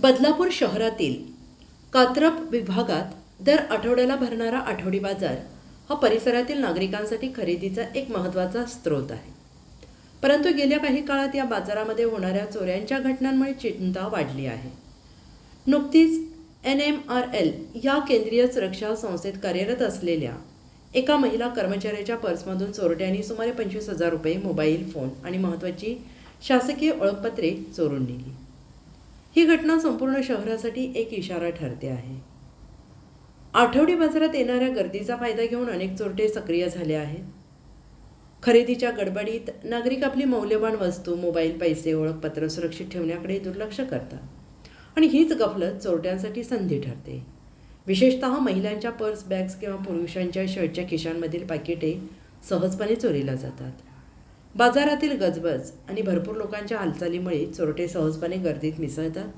बदलापूर शहरातील कात्रप विभागात दर आठवड्याला भरणारा आठवडी बाजार हा परिसरातील नागरिकांसाठी खरेदीचा एक महत्त्वाचा स्रोत आहे. परंतु गेल्या काही काळात या बाजारामध्ये होणाऱ्या चोऱ्यांच्या घटनांमुळे चिंता वाढली आहे. नुकतीच एन एम आर एल या केंद्रीय सुरक्षा संस्थेत कार्यरत असलेल्या एका महिला कर्मचाऱ्याच्या पर्समधून चोरट्यांनी सुमारे पंचवीस हजार रुपये मोबाईल फोन आणि महत्त्वाची शासकीय ओळखपत्रे चोरून नेली. ही घटना संपूर्ण शहरासाठी एक इशारा ठरते आहे. आठवडी बाजारात येणाऱ्या गर्दीचा फायदा घेऊन अनेक चोरटे सक्रिय झाले आहेत. खरेदीच्या गडबडीत नागरिक आपली मौल्यवान वस्तू मोबाईल पैसे ओळखपत्र सुरक्षित ठेवण्याकडे दुर्लक्ष करतात. आणि हीच गफलत चोरट्यांसाठी संधी ठरते. विशेषतः महिलांच्या पर्स बॅग्स किंवा पुरुषांच्या शर्टच्या खिशांमधील पाकिटे सहजपणे चोरीला जातात. बाजारातील गजबज आणि भरपूर लोकांच्या हालचालीमुळे चोरटे सहजपणे गर्दीत मिसळतात.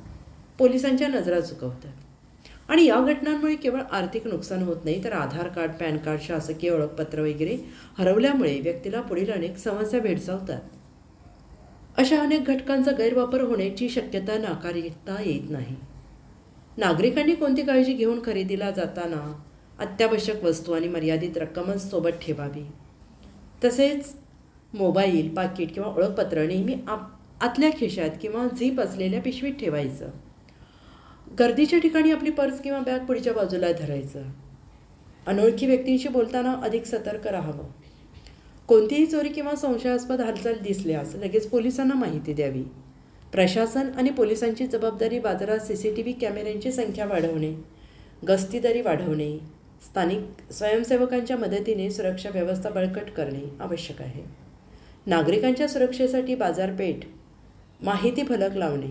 पोलिसांच्या नजरा चुकवतात. आणि या घटनांमुळे केवळ आर्थिक नुकसान होत नाही तर आधार कार्ड पॅन कार्ड शासकीय ओळखपत्र वगैरे हरवल्यामुळे व्यक्तीला पुढील अनेक समस्या भेडसावतात. अशा अनेक घटकांचा गैरवापर होण्याची शक्यता नाकारता येत नाही. नागरिकांनी कोणती काळजी घेऊन खरेदीला जाताना अत्यावश्यक वस्तू आणि मर्यादित रक्कमच सोबत ठेवावी. तसेच मोबाईल पाकिट किंवा ओळखपत्र नेहमी आप आतल्या खिशात किंवा झीप असलेल्या पिशवीत ठेवायचं. गर्दीच्या ठिकाणी आपली पर्स किंवा बॅग पुढच्या बाजूला धरायचं. अनोळखी व्यक्तींशी बोलताना अधिक सतर्क राहावं. कोणतीही चोरी किंवा संशयास्पद हालचाल दिसल्यास लगेच पोलिसांना माहिती द्यावी. प्रशासन आणि पोलिसांची जबाबदारी बाजारात सी सी टी व्ही कॅमेऱ्यांची संख्या वाढवणे गस्तीदारी वाढवणे स्थानिक स्वयंसेवकांच्या मदतीने सुरक्षा व्यवस्था बळकट करणे आवश्यक आहे. नागरिकांच्या सुरक्षेसाठी बाजारपेठ माहिती फलक लावणे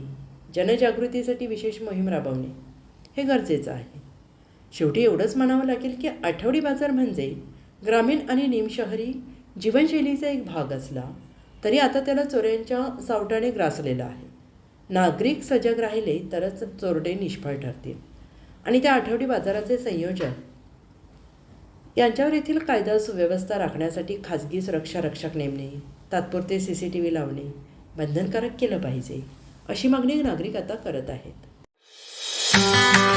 जनजागृतीसाठी विशेष मोहीम राबवणे हे गरजेचं आहे. शेवटी एवढंच म्हणावं लागेल की आठवडी बाजार म्हणजे ग्रामीण आणि निमशहरी जीवनशैलीचा एक भाग असला तरी आता त्याला चोऱ्यांच्या सावटाने ग्रासलेला आहे. नागरिक सजग राहिले तरच चोरडे निष्फळ ठरतील. आणि त्या आठवडी बाजाराचे संयोजन यांच्यावर येथील कायदा सुव्यवस्था राखण्यासाठी खाजगी सुरक्षा रक्षक नेमणे तात्पुरते सी सी टी व्ही लावणे बंधनकारक केलं पाहिजे अशी मागणी नागरिक आता करत आहेत.